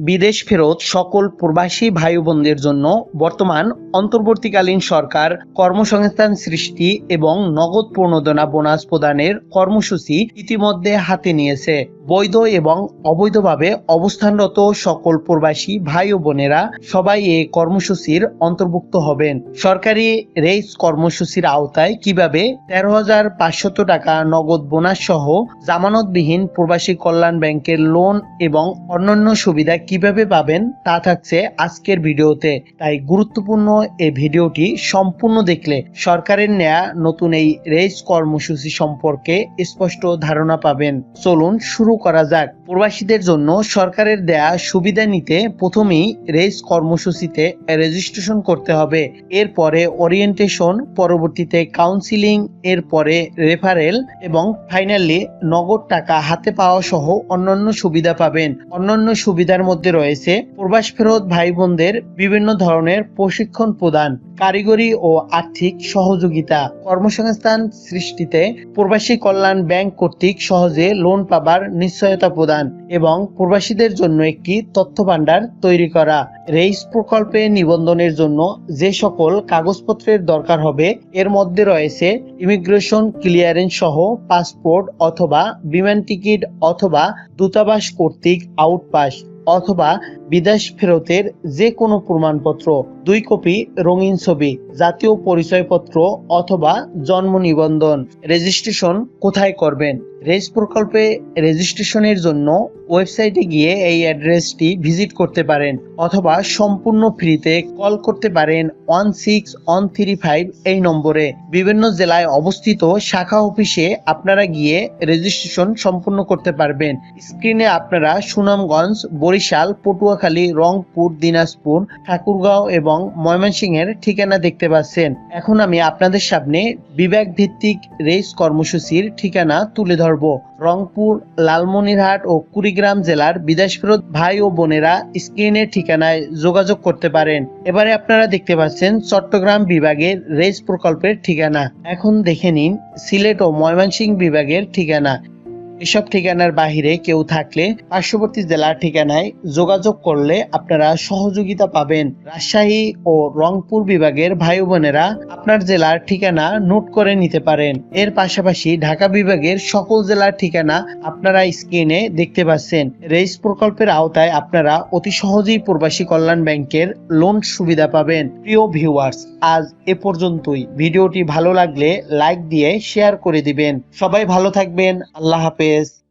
বিদেশ ফেরত সকল প্রবাসী ভাই বোনদের জন্য বর্তমান অন্তর্বর্তীকালীন সরকার কর্মসংস্থান সৃষ্টি এবং নগদ প্রণোদনা বোনাস প্রদানের কর্মসূচি ইতিমধ্যে হাতে নিয়েছে। বৈধ এবং অবৈধভাবে অবস্থানরত সকল প্রবাসী ভাই ও বোনেরা সবাই এই কর্মসূচির অন্তর্ভুক্ত হবেন। সরকারি রেইস কর্মসূচির আওতায় কীভাবে তেরো হাজার পাঁচশত টাকা নগদ বোনাস সহ জামানতবিহীন প্রবাসী কল্যাণ ব্যাংকের লোন এবং অন্যান্য সুবিধা কীভাবে পাবেন তা থাকছে আজকের ভিডিওতে। তাই গুরুত্বপূর্ণ এই ভিডিওটি সম্পূর্ণ দেখলে সরকারের নেয়া নতুন এই রেইস কর্মসূচি সম্পর্কে স্পষ্ট ধারণা পাবেন। চলুন শুরু করা যাক। প্রবাসীদের জন্য সরকারের দেয়া সুবিধা নিতে প্রথমেই রেস কর্মসূচিতে রেজিস্ট্রেশন করতে হবে। এরপরে ওরিয়েন্টেশন পরবর্তীতে কাউন্সিলিং এরপরে রেফারেল এবং ফাইনালি নগদ টাকা হাতে পাওয়া সহ অন্যান্য সুবিধা পাবেন। অন্যান্য সুবিধার মধ্যে রয়েছে প্রবাস ফেরত ভাই বোনদের বিভিন্ন ধরনের প্রশিক্ষণ প্রদান, কারিগরি ও আর্থিক সহযোগিতা। কর্মসংস্থান সৃষ্টিতে প্রবাসী কল্যাণ ব্যাংক কর্তৃক সহজে লোন পাবার নিশ্চয়তা প্রদান এবং প্রবাসীদের জন্য একটি তথ্য ভান্ডার তৈরি করা। রেইস প্রকল্পে নিবন্ধনের জন্য যে সকল কাগজপত্রের দরকার হবে, এর মধ্যে রয়েছে ইমিগ্রেশন ক্লিয়ারেন্স সহ পাসপোর্ট অথবা বিমান টিকিট অথবা দূতাবাস কর্তৃক আউটপাস। অথবা বিদেশ ফেরতের যে কোনো প্রমাণপত্র দুই কপি রঙিন ছবি, জাতীয় পরিচয়পত্র অথবা জন্ম নিবন্ধন। রেজিস্ট্রেশন কোথায় করবেন? রেজ প্রকল্পে রেজিস্ট্রেশনের জন্য ওয়েবসাইটে গিয়ে এই অ্যাড্রেসটি ভিজিট করতে পারেন অথবা সম্পূর্ণ ফ্রিতে কল করতে পারেন ওয়ান এই নম্বরে। বিভিন্ন জেলায় অবস্থিত শাখা অফিসে আপনারা গিয়ে রেজিস্ট্রেশন সম্পূর্ণ করতে পারবেন। স্ক্রিনে আপনারা সুনামগঞ্জ, বরিশাল, পটুয়াখালী, রংপুর, দিনাজপুর, ঠাকুরগাঁও এবং ময়মনসিংহের ঠিকানা দেখতে পাচ্ছেন। এখন আমি আপনাদের সামনে বিভাগ ভিত্তিক রেস কর্মসূচির ঠিকানা তুলে ধরব। রংপুর, লালমনিরহাট ও কুড়িগ্রাম জেলার বিদেশ ফেরত ভাই ও বোনেরা স্ক্রিনের ঠিকানায় যোগাযোগ করতে পারেন। এবারে আপনারা দেখতে পাচ্ছেন চট্টগ্রাম বিভাগের রেস প্রকল্পের ঠিকানা। এখন দেখে নিন সিলেট ও ময়মনসিংহ বিভাগের ঠিকানা। এসব ঠিকানার বাহিরে কেউ থাকলে পার্শ্ববর্তী জেলার ঠিকানায় যোগাযোগ করলে আপনারা সহযোগিতা পাবেন। রাজশাহী ও রংপুর বিভাগের ভাই বোনেরা আপনার জেলার ঠিকানা নোট করে নিতে পারেন। এর পাশাপাশি ঢাকা বিভাগের সকল জেলার ঠিকানা আপনারা স্ক্রিনে দেখতে পাচ্ছেন। রেইস প্রকল্পের আওতায় আপনারা অতি সহজেই প্রবাসী কল্যাণ ব্যাংকের লোন সুবিধা পাবেন। প্রিয় ভিউয়ার্স, আজ এ পর্যন্তই। ভিডিওটি ভালো লাগলে লাইক দিয়ে শেয়ার করে দিবেন। সবাই ভালো থাকবেন। আল্লাহ হাফেজ। es